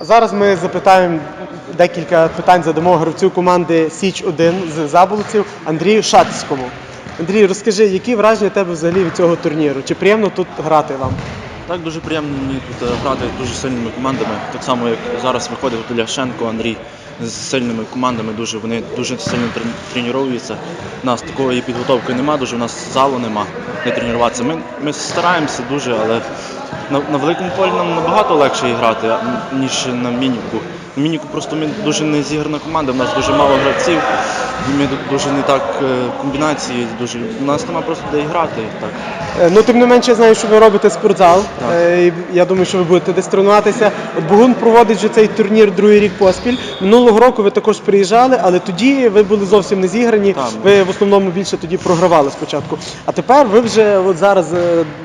Зараз ми запитаємо декілька питань задамо гравцю команди Січ 1 з Заболоців Андрію Шацькому. Андрій, розкажи, які враження тебе взагалі від цього турніру? Чи приємно тут грати вам? Так, дуже приємно мені тут е, грати дуже сильними командами. Так само, як зараз виходить тут Ляшенко, Андрій з сильними командами. Дуже вони дуже сильно тренуються. У нас такої підготовки немає, дуже у нас залу нема не тренуватися. Ми, ми стараємося дуже, але на, на великому полі нам набагато легше грати, ніж на мініку. На мініку просто ми дуже не зіграна команда, у нас дуже мало гравців. і Ми дуже не так е, комбінації, дуже у нас немає просто де грати. Так. Е, Ну, тим не менше, я знаю, що ви робите спортзал. Так. Е, Я думаю, що ви будете десь тренуватися. От Бугун проводить вже цей турнір другий рік поспіль. Минулого року ви також приїжджали, але тоді ви були зовсім не зіграні. Так. Ви в основному більше тоді програвали спочатку. А тепер ви вже от зараз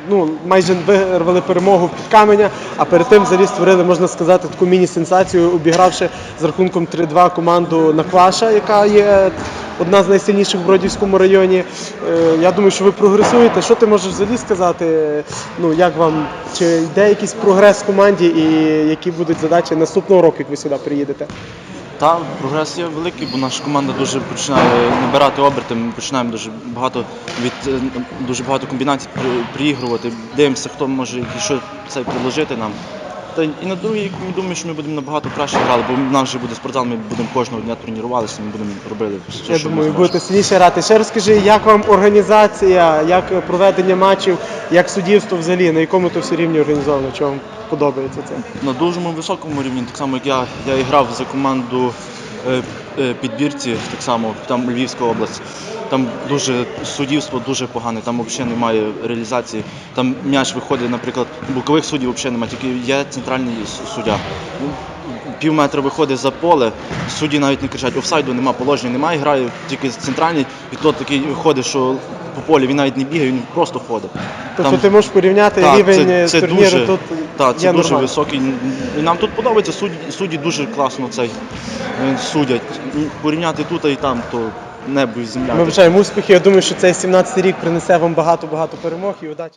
ну, майже вирвали перемогу в підкаменя, а перед тим взагалі створили, можна сказати, таку міні-сенсацію, обігравши з рахунком 3-2 команду Накваша, яка є одна з найсильніших в Бродівському районі. Е, Я думаю, що ви прогресуєте. Що ти можеш взагалі сказати? Ну як вам чи йде якийсь прогрес в команді, і які будуть задачі наступного року, як ви сюди приїдете? Та прогрес є великий, бо наша команда дуже починає набирати оберти. Ми починаємо дуже багато від е, дуже багато комбінацій при- приігрувати. Дивимося, хто може і що це предложити нам. Та і на другий рік ми думаємо, що ми будемо набагато краще грати, бо в нас вже буде спортзал, ми будемо кожного дня тренувалися, ми будемо робити все, Я що ми думаю, зможемо. будете сильніше грати. Ще розкажи, як вам організація, як проведення матчів, як суддівство взагалі, на якому то все рівні організовано, що вам подобається це? на дуже високому рівні, так само як я, я і грав за команду е, підбірці, так само там Львівська область. Там дуже суддівство дуже погане, там взагалі немає реалізації. Там м'яч виходить, наприклад, бокових суддів взагалі немає, тільки є центральний суддя. Ну, Пів метра виходить за поле, судді навіть не кричать, офсайду немає, положення немає, грає тільки центральний, і тот такий ходить, що по полі він навіть не бігає, він просто ходить. Тобто Там- ти можеш порівняти так, рівень це, це турніру дуже, тут так, це є дуже нормально. високий. І нам тут подобається, судді, судді дуже класно цей е, судять. Порівняти тут і там, то небо і земля. Ми бажаємо успіхів. Я думаю, що цей 17-й рік принесе вам багато-багато перемог і удачі.